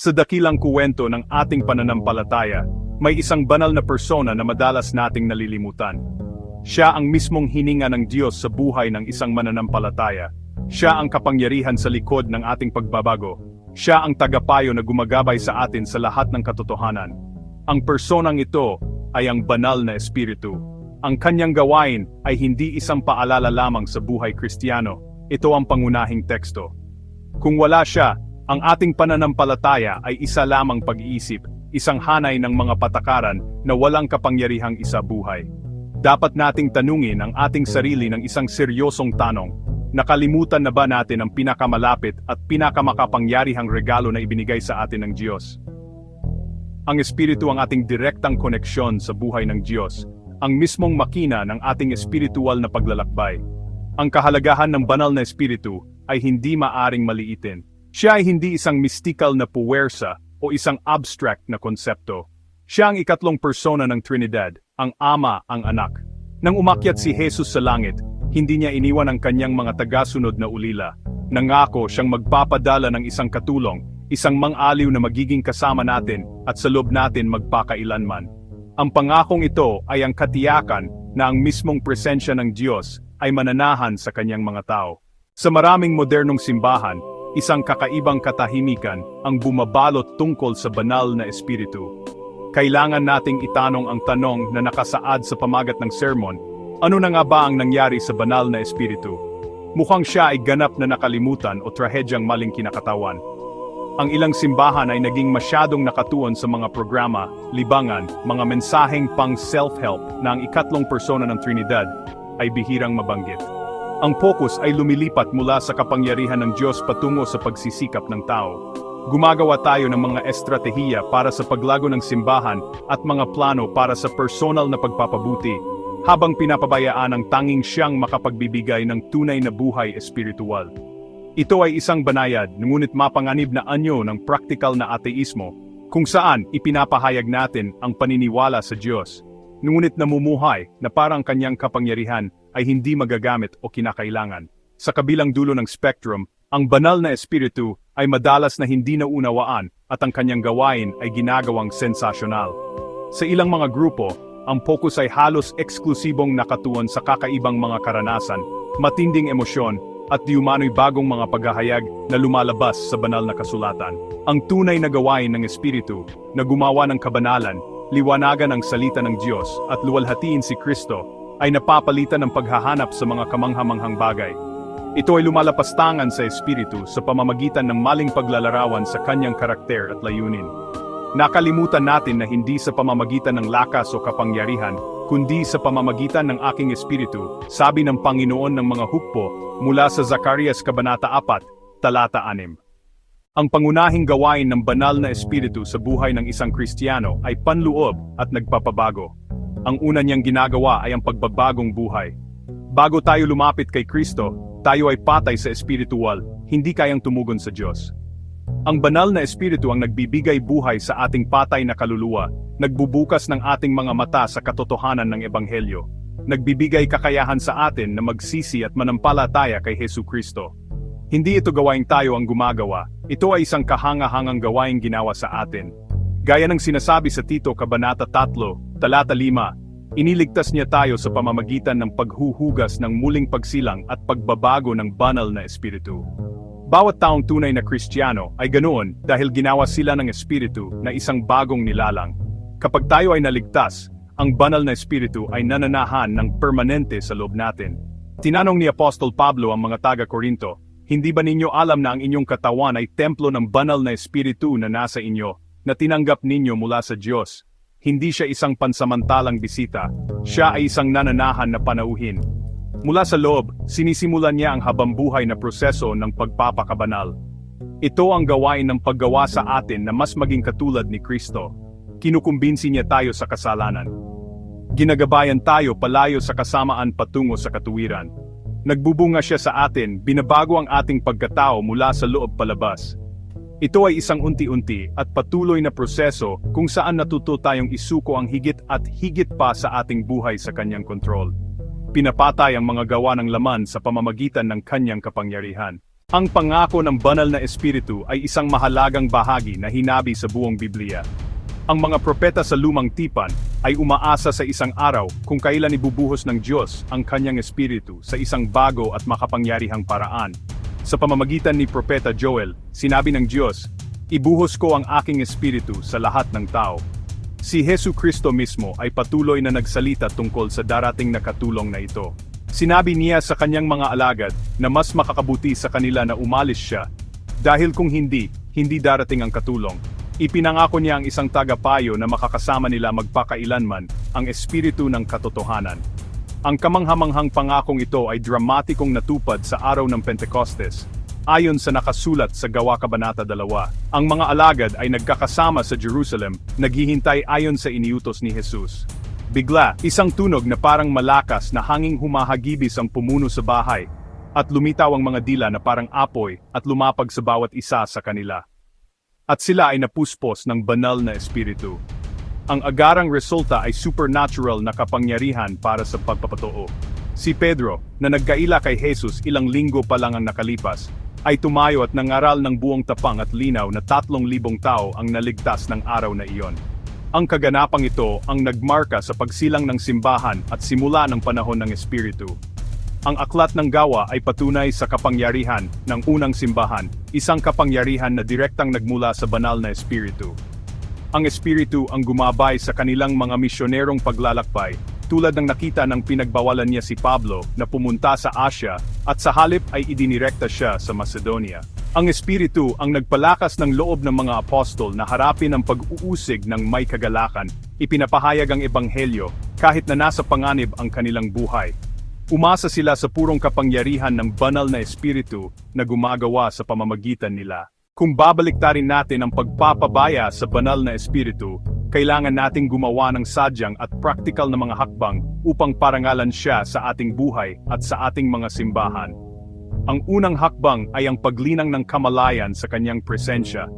Sa dakilang kuwento ng ating pananampalataya, may isang banal na persona na madalas nating nalilimutan. Siya ang mismong hininga ng Diyos sa buhay ng isang mananampalataya. Siya ang kapangyarihan sa likod ng ating pagbabago. Siya ang tagapayo na gumagabay sa atin sa lahat ng katotohanan. Ang personang ito ay ang banal na espiritu. Ang kanyang gawain ay hindi isang paalala lamang sa buhay kristiyano. Ito ang pangunahing teksto. Kung wala siya, ang ating pananampalataya ay isa lamang pag-iisip, isang hanay ng mga patakaran na walang kapangyarihang isa buhay. Dapat nating tanungin ang ating sarili ng isang seryosong tanong. Nakalimutan na ba natin ang pinakamalapit at pinakamakapangyarihang regalo na ibinigay sa atin ng Diyos? Ang Espiritu ang ating direktang koneksyon sa buhay ng Diyos, ang mismong makina ng ating espiritual na paglalakbay. Ang kahalagahan ng banal na Espiritu ay hindi maaring maliitin. Siya ay hindi isang mystical na puwersa o isang abstract na konsepto. Siya ang ikatlong persona ng Trinidad, ang Ama, ang Anak. Nang umakyat si Jesus sa langit, hindi niya iniwan ang kanyang mga tagasunod na ulila. Nangako siyang magpapadala ng isang katulong, isang mang-aliw na magiging kasama natin at sa loob natin magpakailanman. Ang pangakong ito ay ang katiyakan na ang mismong presensya ng Diyos ay mananahan sa kanyang mga tao. Sa maraming modernong simbahan, isang kakaibang katahimikan ang bumabalot tungkol sa banal na espiritu. Kailangan nating itanong ang tanong na nakasaad sa pamagat ng sermon, ano na nga ba ang nangyari sa banal na espiritu? Mukhang siya ay ganap na nakalimutan o trahedyang maling kinakatawan. Ang ilang simbahan ay naging masyadong nakatuon sa mga programa, libangan, mga mensaheng pang self-help na ang ikatlong persona ng Trinidad ay bihirang mabanggit. Ang focus ay lumilipat mula sa kapangyarihan ng Diyos patungo sa pagsisikap ng tao. Gumagawa tayo ng mga estratehiya para sa paglago ng simbahan at mga plano para sa personal na pagpapabuti, habang pinapabayaan ang tanging siyang makapagbibigay ng tunay na buhay espiritual. Ito ay isang banayad, ngunit mapanganib na anyo ng praktikal na ateismo, kung saan ipinapahayag natin ang paniniwala sa Diyos, ngunit namumuhay na parang kanyang kapangyarihan ay hindi magagamit o kinakailangan. Sa kabilang dulo ng spectrum, ang banal na espiritu ay madalas na hindi naunawaan at ang kanyang gawain ay ginagawang sensasyonal. Sa ilang mga grupo, ang focus ay halos eksklusibong nakatuon sa kakaibang mga karanasan, matinding emosyon, at di umano'y bagong mga paghahayag na lumalabas sa banal na kasulatan. Ang tunay na gawain ng Espiritu, na gumawa ng kabanalan, liwanagan ang salita ng Diyos at luwalhatiin si Kristo, ay napapalitan ng paghahanap sa mga kamanghamanghang bagay. Ito ay lumalapastangan sa Espiritu sa pamamagitan ng maling paglalarawan sa kanyang karakter at layunin. Nakalimutan natin na hindi sa pamamagitan ng lakas o kapangyarihan, kundi sa pamamagitan ng aking espiritu, sabi ng Panginoon ng mga hukbo mula sa Zacarias Kabanata 4, Talata 6. Ang pangunahing gawain ng banal na espiritu sa buhay ng isang Kristiyano ay panloob at nagpapabago. Ang una niyang ginagawa ay ang pagbabagong buhay. Bago tayo lumapit kay Kristo, tayo ay patay sa espiritual, hindi kayang tumugon sa Diyos. Ang banal na espiritu ang nagbibigay buhay sa ating patay na kaluluwa, nagbubukas ng ating mga mata sa katotohanan ng Ebanghelyo, nagbibigay kakayahan sa atin na magsisi at manampalataya kay Hesu Kristo. Hindi ito gawaing tayo ang gumagawa, ito ay isang kahanga-hangang gawaing ginawa sa atin. Gaya ng sinasabi sa Tito Kabanata 3, Talata 5, iniligtas niya tayo sa pamamagitan ng paghuhugas ng muling pagsilang at pagbabago ng banal na espiritu. Bawat taong tunay na Kristiyano ay ganoon dahil ginawa sila ng Espiritu na isang bagong nilalang. Kapag tayo ay naligtas, ang banal na Espiritu ay nananahan ng permanente sa loob natin. Tinanong ni Apostol Pablo ang mga taga-Korinto, hindi ba ninyo alam na ang inyong katawan ay templo ng banal na Espiritu na nasa inyo, na tinanggap ninyo mula sa Diyos? Hindi siya isang pansamantalang bisita, siya ay isang nananahan na panauhin. Mula sa loob, sinisimulan niya ang habambuhay na proseso ng pagpapakabanal. Ito ang gawain ng paggawa sa atin na mas maging katulad ni Kristo. Kinukumbinsi niya tayo sa kasalanan. Ginagabayan tayo palayo sa kasamaan patungo sa katuwiran. Nagbubunga siya sa atin, binabago ang ating pagkatao mula sa loob palabas. Ito ay isang unti-unti at patuloy na proseso kung saan natuto tayong isuko ang higit at higit pa sa ating buhay sa kanyang kontrol pinapatay ang mga gawa ng laman sa pamamagitan ng kanyang kapangyarihan. Ang pangako ng banal na espiritu ay isang mahalagang bahagi na hinabi sa buong Biblia. Ang mga propeta sa lumang tipan ay umaasa sa isang araw kung kailan ibubuhos ng Diyos ang kanyang espiritu sa isang bago at makapangyarihang paraan. Sa pamamagitan ni Propeta Joel, sinabi ng Diyos, Ibuhos ko ang aking espiritu sa lahat ng tao. Si Hesu Kristo mismo ay patuloy na nagsalita tungkol sa darating na katulong na ito. Sinabi niya sa kanyang mga alagad na mas makakabuti sa kanila na umalis siya. Dahil kung hindi, hindi darating ang katulong. Ipinangako niya ang isang tagapayo na makakasama nila magpakailanman ang espiritu ng katotohanan. Ang kamanghamanghang pangakong ito ay dramatikong natupad sa araw ng Pentecostes. Ayon sa nakasulat sa Gawa Kabanata 2, ang mga alagad ay nagkakasama sa Jerusalem, naghihintay ayon sa iniutos ni Jesus. Bigla, isang tunog na parang malakas na hanging humahagibis ang pumuno sa bahay, at lumitaw ang mga dila na parang apoy at lumapag sa bawat isa sa kanila. At sila ay napuspos ng banal na espiritu. Ang agarang resulta ay supernatural na kapangyarihan para sa pagpapatoo. Si Pedro, na nagkaila kay Jesus ilang linggo pa lang ang nakalipas, ay tumayo at nangaral ng buong tapang at linaw na tatlong libong tao ang naligtas ng araw na iyon. Ang kaganapang ito ang nagmarka sa pagsilang ng simbahan at simula ng panahon ng Espiritu. Ang aklat ng gawa ay patunay sa kapangyarihan ng unang simbahan, isang kapangyarihan na direktang nagmula sa banal na Espiritu. Ang Espiritu ang gumabay sa kanilang mga misyonerong paglalakbay, tulad ng nakita ng pinagbawalan niya si Pablo na pumunta sa Asia at sa halip ay idinirekta siya sa Macedonia. Ang Espiritu ang nagpalakas ng loob ng mga apostol na harapin ang pag-uusig ng may kagalakan, ipinapahayag ang ebanghelyo, kahit na nasa panganib ang kanilang buhay. Umasa sila sa purong kapangyarihan ng banal na Espiritu na gumagawa sa pamamagitan nila. Kung babaliktarin natin ang pagpapabaya sa banal na Espiritu, kailangan nating gumawa ng sadyang at praktikal na mga hakbang upang parangalan siya sa ating buhay at sa ating mga simbahan. Ang unang hakbang ay ang paglinang ng kamalayan sa kanyang presensya.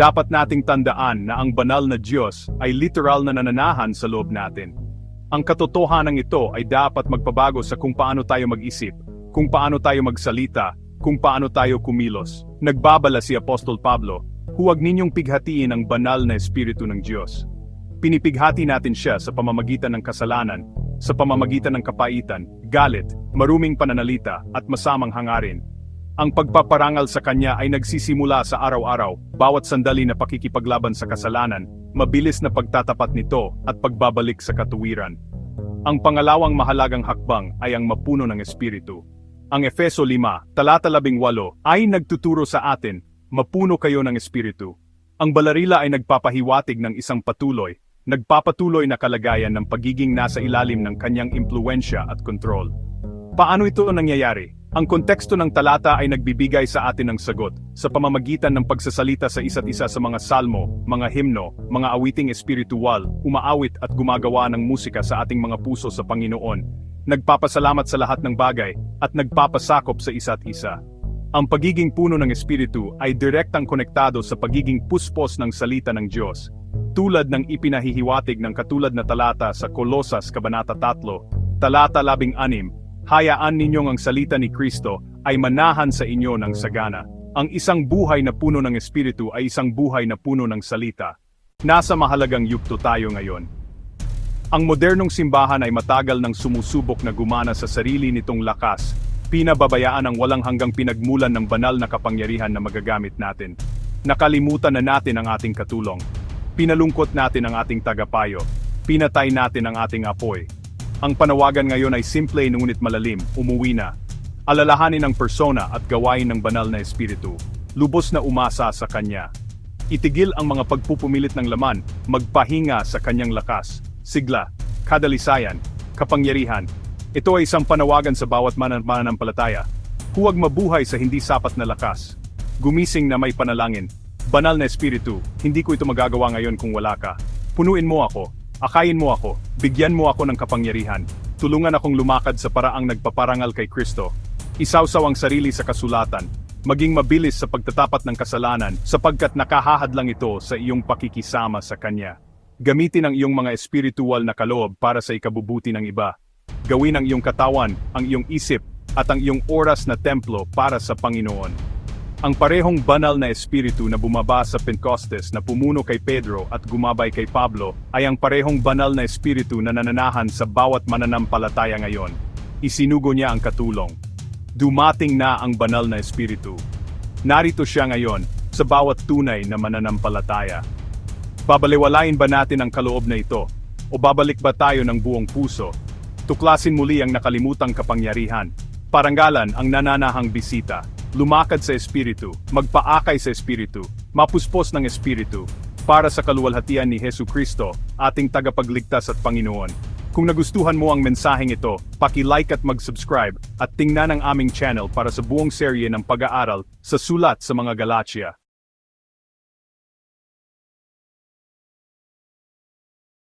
Dapat nating tandaan na ang banal na Diyos ay literal na nananahan sa loob natin. Ang katotohanan ito ay dapat magpabago sa kung paano tayo mag-isip, kung paano tayo magsalita, kung paano tayo kumilos. Nagbabala si Apostol Pablo, huwag ninyong pighatiin ang banal na Espiritu ng Diyos. Pinipighati natin siya sa pamamagitan ng kasalanan, sa pamamagitan ng kapaitan, galit, maruming pananalita, at masamang hangarin. Ang pagpaparangal sa kanya ay nagsisimula sa araw-araw, bawat sandali na pakikipaglaban sa kasalanan, mabilis na pagtatapat nito at pagbabalik sa katuwiran. Ang pangalawang mahalagang hakbang ay ang mapuno ng Espiritu. Ang Efeso 5, talata 18 ay nagtuturo sa atin, mapuno kayo ng Espiritu. Ang balarila ay nagpapahiwatig ng isang patuloy, nagpapatuloy na kalagayan ng pagiging nasa ilalim ng kanyang impluensya at kontrol. Paano ito nangyayari? Ang konteksto ng talata ay nagbibigay sa atin ng sagot, sa pamamagitan ng pagsasalita sa isa't isa sa mga salmo, mga himno, mga awiting espiritual, umaawit at gumagawa ng musika sa ating mga puso sa Panginoon, nagpapasalamat sa lahat ng bagay, at nagpapasakop sa isa't isa. Ang pagiging puno ng Espiritu ay direktang konektado sa pagiging puspos ng salita ng Diyos, tulad ng ipinahihiwatig ng katulad na talata sa Kolosas Kabanata 3, talata 16, hayaan ninyong ang salita ni Kristo ay manahan sa inyo ng sagana. Ang isang buhay na puno ng Espiritu ay isang buhay na puno ng salita. Nasa mahalagang yugto tayo ngayon. Ang modernong simbahan ay matagal nang sumusubok na gumana sa sarili nitong lakas, pinababayaan ang walang hanggang pinagmulan ng banal na kapangyarihan na magagamit natin. Nakalimutan na natin ang ating katulong. Pinalungkot natin ang ating tagapayo. Pinatay natin ang ating apoy. Ang panawagan ngayon ay simple ngunit malalim, umuwi na. Alalahanin ang persona at gawain ng banal na espiritu. Lubos na umasa sa kanya. Itigil ang mga pagpupumilit ng laman, magpahinga sa kanyang lakas, sigla, kadalisayan, kapangyarihan. Ito ay isang panawagan sa bawat manan mananampalataya. Huwag mabuhay sa hindi sapat na lakas. Gumising na may panalangin, Banal na Espiritu, hindi ko ito magagawa ngayon kung wala ka. Punuin mo ako, akayin mo ako, bigyan mo ako ng kapangyarihan, tulungan akong lumakad sa paraang nagpaparangal kay Kristo. Isawsaw ang sarili sa kasulatan, maging mabilis sa pagtatapat ng kasalanan sapagkat nakahahadlang ito sa iyong pakikisama sa Kanya. Gamitin ang iyong mga espiritual na kaloob para sa ikabubuti ng iba. Gawin ang iyong katawan, ang iyong isip, at ang iyong oras na templo para sa Panginoon. Ang parehong banal na espiritu na bumaba sa Pentecostes na pumuno kay Pedro at gumabay kay Pablo ay ang parehong banal na espiritu na nananahan sa bawat mananampalataya ngayon. Isinugo niya ang katulong. Dumating na ang banal na espiritu. Narito siya ngayon sa bawat tunay na mananampalataya. Babaliwalain ba natin ang kaloob na ito? O babalik ba tayo ng buong puso? Tuklasin muli ang nakalimutang kapangyarihan. Paranggalan ang nananahang bisita. Lumakad sa espiritu, magpaakay sa espiritu, mapuspos ng espiritu, para sa kaluwalhatian ni Hesu Kristo, ating tagapagligtas at Panginoon. Kung nagustuhan mo ang mensaheng ito, paki-like at mag-subscribe at tingnan ang aming channel para sa buong serye ng pag-aaral sa sulat sa mga Galatia.